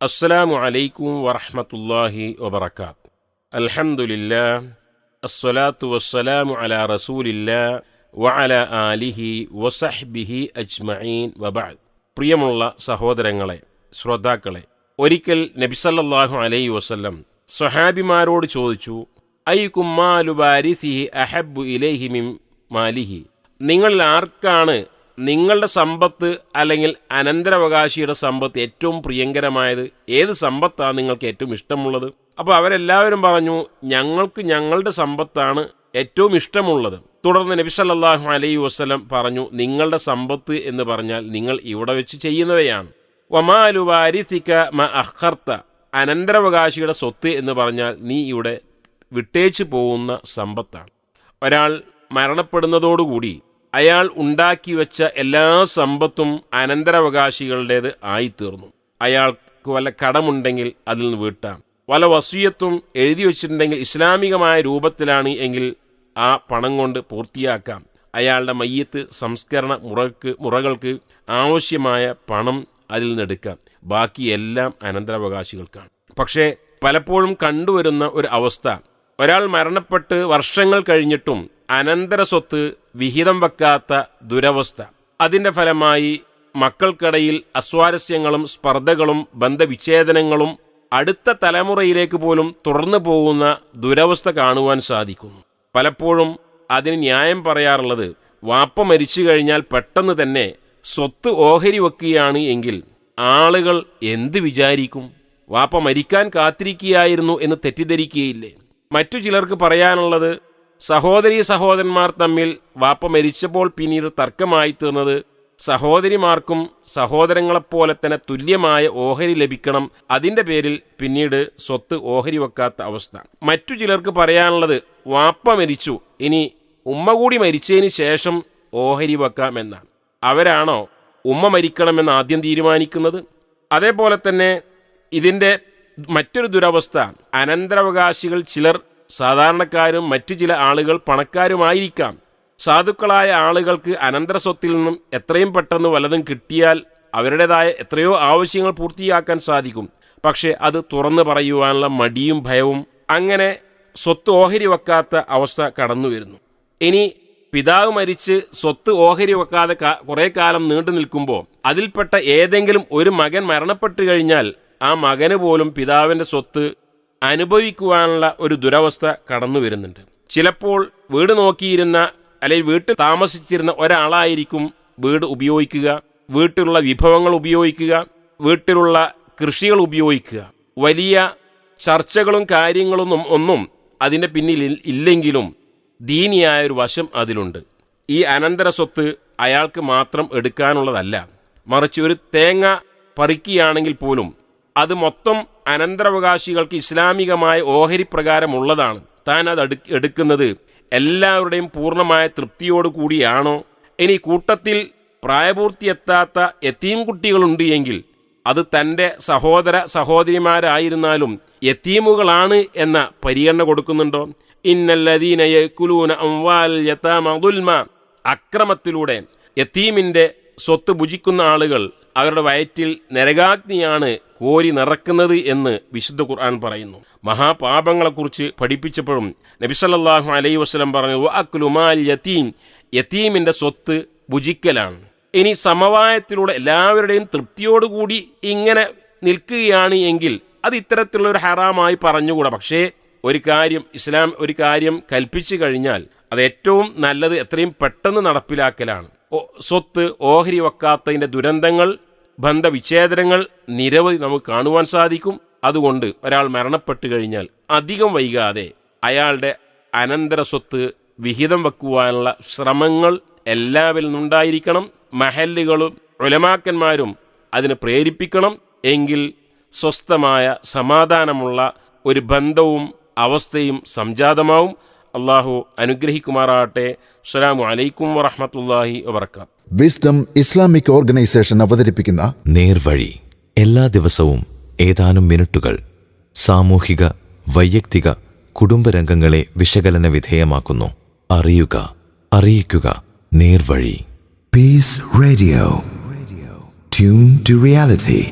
അസ്സലാമു അലൈക്കും വറഹമത്തല്ലാഹി വബറകാത്ത്. അൽഹംദുലില്ലാ അസ്സലാത്തു വസ്സലാമു അലാ റസൂലില്ല വഅല ആലിഹി വസഹ്ബിഹി അജ്മഈൻ വബഅദ്. പ്രിയമുള്ള സഹോദരങ്ങളെ ശ്രോതാക്കളെ ഒരിക്കൽ നബിസല്ലാഹു അലൈ വസല്ലം സഹാബിമാരോട് ചോദിച്ചു ഐ മാലു ബാരിസിഹി അഹബ്ബു ഇലൈഹി മിൻ മാലിഹി? നിങ്ങളിൽ ആർക്കാണ് നിങ്ങളുടെ സമ്പത്ത് അല്ലെങ്കിൽ അനന്തരാവകാശിയുടെ സമ്പത്ത് ഏറ്റവും പ്രിയങ്കരമായത് ഏത് സമ്പത്താണ് നിങ്ങൾക്ക് ഏറ്റവും ഇഷ്ടമുള്ളത്? അപ്പോൾ അവരെല്ലാവരും പറഞ്ഞു ഞങ്ങൾക്ക് ഞങ്ങളുടെ സമ്പത്താണ് ഏറ്റവും ഇഷ്ടമുള്ളത്. തുടർന്ന് നബി സല്ലല്ലാഹു അലൈ വസല്ലം പറഞ്ഞു നിങ്ങളുടെ സമ്പത്ത് എന്ന് പറഞ്ഞാൽ നിങ്ങൾ ഇവിടെ വെച്ച് ചെയ്യുന്നവയാണ്. വമാലു വാരിസിക മ അഹർത്ത അനന്തരാവകാശിയുടെ സ്വത്ത് എന്ന് പറഞ്ഞാൽ നീ ഇവിടെ വിട്ടേച്ചു പോകുന്ന സമ്പത്താണ്. ഒരാൾ മരണപ്പെടുന്നതോടുകൂടി അയാൾ ഉണ്ടാക്കി വെച്ച എല്ലാ സമ്പത്തും അനന്തരാവകാശികളുടേത് ആയിത്തീർന്നു. അയാൾക്ക് വല്ല കടമുണ്ടെങ്കിൽ അതിൽ നിന്ന് വീട്ടാം. വല്ല വസൂയത്തും എഴുതി വച്ചിട്ടുണ്ടെങ്കിൽ ഇസ്ലാമികമായ രൂപത്തിലാണ് എങ്കിൽ ആ പണം കൊണ്ട് പൂർത്തിയാക്കാം. അയാളുടെ മയ്യത്ത് സംസ്കരണ മുറക്ക് മുറകൾക്ക് ആവശ്യമായ പണം അതിൽ നിന്നെടുക്കാം ബാക്കിയെല്ലാം അനന്തരാവകാശികൾക്കാണ്. പക്ഷേ പലപ്പോഴും കണ്ടുവരുന്ന ഒരു അവസ്ഥ. ഒരാൾ മരണപ്പെട്ട് വർഷങ്ങൾ കഴിഞ്ഞിട്ടും അനന്തര സ്വത്ത് വിഹിതം വെക്കാത്ത ദുരവസ്ഥ. അതിന്റെ ഫലമായി മക്കൾക്കിടയിൽ അസ്വാരസ്യങ്ങളും സ്പർദ്ധകളും ബന്ധവിച്ഛേദനങ്ങളും അടുത്ത തലമുറയിലേക്ക് പോലും തുടർന്നു പോകുന്ന ദുരവസ്ഥ കാണുവാൻ സാധിക്കുന്നു. പലപ്പോഴും അതിന് ന്യായം പറയാറുള്ളത് വാപ്പ മരിച്ചു കഴിഞ്ഞാൽ പെട്ടെന്ന് തന്നെ സ്വത്ത് ഓഹരി വെക്കുകയാണ് എങ്കിൽ ആളുകൾ എന്ത് വിചാരിക്കും? വാപ്പ മരിക്കാൻ കാത്തിരിക്കുകയായിരുന്നു എന്ന് തെറ്റിദ്ധരിക്കുകയില്ലേ? മറ്റു ചിലർക്ക് പറയാനുള്ളത് സഹോദരി സഹോദരന്മാർ തമ്മിൽ വാപ്പ മരിച്ചപ്പോൾ പിന്നീട് തർക്കമായി തീർന്നത് സഹോദരിമാർക്കും സഹോദരങ്ങളെപ്പോലെ തന്നെ തുല്യമായ ഓഹരി ലഭിക്കണം അതിന്റെ പേരിൽ പിന്നീട് സ്വത്ത് ഓഹരി വെക്കാത്ത അവസ്ഥ. മറ്റു ചിലർക്ക് പറയാനുള്ളത് വാപ്പ മരിച്ചു ഇനി ഉമ്മ കൂടി മരിച്ചതിന് ശേഷം ഓഹരി വെക്കാം എന്നാണ്. അവരാണോ ഉമ്മ മരിക്കണമെന്ന് ആദ്യം തീരുമാനിക്കുന്നത്? അതേപോലെ തന്നെ ഇതിന്റെ മറ്റൊരു ദുരവസ്ഥ അനന്തരാവകാശികൾ ചിലർ സാധാരണക്കാരും മറ്റു ചില ആളുകൾ പണക്കാരുമായിരിക്കാം. സാധുക്കളായ ആളുകൾക്ക് അനന്തര സ്വത്തിൽ നിന്നും എത്രയും പെട്ടെന്ന് വലതും കിട്ടിയാൽ അവരുടേതായ എത്രയോ ആവശ്യങ്ങൾ പൂർത്തിയാക്കാൻ സാധിക്കും. പക്ഷേ അത് തുറന്നു പറയുവാനുള്ള മടിയും ഭയവും അങ്ങനെ സ്വത്ത് ഓഹരി വെക്കാത്ത അവസ്ഥ കടന്നു വരുന്നു. ഇനി പിതാവ് മരിച്ച് സ്വത്ത് ഓഹരി വെക്കാതെ കുറെ കാലം നീണ്ടു നിൽക്കുമ്പോൾ അതിൽപ്പെട്ട ഏതെങ്കിലും ഒരു മകൻ മരണപ്പെട്ടു കഴിഞ്ഞാൽ ആ മകന് പോലും പിതാവിന്റെ സ്വത്ത് അനുഭവിക്കുവാനുള്ള ഒരു ദുരവസ്ഥ കടന്നു വരുന്നുണ്ട് ചിലപ്പോൾ വീട് നോക്കിയിരുന്ന അല്ലെങ്കിൽ വീട്ടിൽ താമസിച്ചിരുന്ന ഒരാളായിരിക്കും വീട് ഉപയോഗിക്കുക വീട്ടിലുള്ള വിഭവങ്ങൾ ഉപയോഗിക്കുക വീട്ടിലുള്ള കൃഷികൾ ഉപയോഗിക്കുക. വലിയ ചർച്ചകളും കാര്യങ്ങളൊന്നും ഒന്നും അതിന്റെ പിന്നിൽ ഇല്ലെങ്കിലും ദീനിയായ ഒരു വശം അതിലുണ്ട്. ഈ അനന്തര സ്വത്ത് അയാൾക്ക് മാത്രം എടുക്കാനുള്ളതല്ല. മറിച്ച് ഒരു തേങ്ങ പറിക്കുകയാണെങ്കിൽ പോലും അത് മൊത്തം അനന്തരാവകാശികൾക്ക് ഇസ്ലാമികമായ ഓഹരി പ്രകാരമുള്ളതാണ് താൻ അത് എടുക്കുന്നത് എല്ലാവരുടെയും പൂർണമായ തൃപ്തിയോടു കൂടിയാണോ? ഇനി കൂട്ടത്തിൽ പ്രായപൂർത്തിയെത്താത്ത എത്തീം കുട്ടികളുണ്ട് എങ്കിൽ അത് തന്റെ സഹോദര സഹോദരിമാരായിരുന്നാലും യത്തീമുകളാണ് എന്ന പരിഗണന കൊടുക്കുന്നുണ്ടോ? ഇന്നല്ലദീന യക്കുലൂന അംവാൽ അക്രമത്തിലൂടെ യത്തീമിന്റെ സ്വത്ത് ഭുജിക്കുന്ന ആളുകൾ അവരുടെ വയറ്റിൽ നരകാഗ്നിയാണ് കോരി നിറക്കുന്നത് എന്ന് വിശുദ്ധ ഖുർആൻ പറയുന്നു. മഹാപാപങ്ങളെക്കുറിച്ച് പഠിപ്പിച്ചപ്പോഴും നബിസല്ലാഹു അലൈ വസ്ലം പറഞ്ഞു അക്ലുമാൽ യത്തീം യത്തീമിന്റെ സ്വത്ത് ഭുജിക്കലാണ്. ഇനി സമവായത്തിലൂടെ എല്ലാവരുടെയും തൃപ്തിയോടുകൂടി ഇങ്ങനെ നിൽക്കുകയാണ് എങ്കിൽ അത് ഇത്തരത്തിലുള്ള ഒരു ഹറാമായി പറഞ്ഞുകൂടാ. പക്ഷേ ഒരു കാര്യം ഇസ്ലാം ഒരു കാര്യം കൽപ്പിച്ചു കഴിഞ്ഞാൽ അത് ഏറ്റവും നല്ലത് എത്രയും പെട്ടെന്ന് നടപ്പിലാക്കലാണ്. സ്വത്ത് ഓഹരി വെക്കാത്തതിന്റെ ദുരന്തങ്ങൾ ബന്ധവിച്ഛേദനങ്ങൾ നിരവധി നമുക്ക് കാണുവാൻ സാധിക്കും. അതുകൊണ്ട് ഒരാൾ മരണപ്പെട്ടു കഴിഞ്ഞാൽ അധികം വൈകാതെ അയാളുടെ അനന്തര സ്വത്ത് വിഹിതം വെക്കുവാനുള്ള ശ്രമങ്ങൾ എല്ലാവരിൽ നിന്നുണ്ടായിരിക്കണം. മഹല്ലുകളും ഉലമാക്കന്മാരും അതിനെ പ്രേരിപ്പിക്കണം. എങ്കിൽ സ്വസ്ഥമായ സമാധാനമുള്ള ഒരു ബന്ധവും അവസ്ഥയും സംജാതമാവും. അള്ളാഹു അനുഗ്രഹിക്കുമാറാകട്ടെ. അസ്സലാമു അലൈക്കും വറഹമത്തല്ലാഹി വബർക്കാത്ത് വിസ്ഡം ഇസ്ലാമിക് ഓർഗനൈസേഷൻ അവതരിപ്പിക്കുന്ന നേർവഴി. എല്ലാ ദിവസവും ഏതാനും മിനിറ്റുകൾ സാമൂഹിക വൈയക്തിക കുടുംബരംഗങ്ങളെ വിശകലന വിധേയമാക്കുന്നു. അറിയുക അറിയിക്കുക. നേർവഴി. Peace radio tune to reality.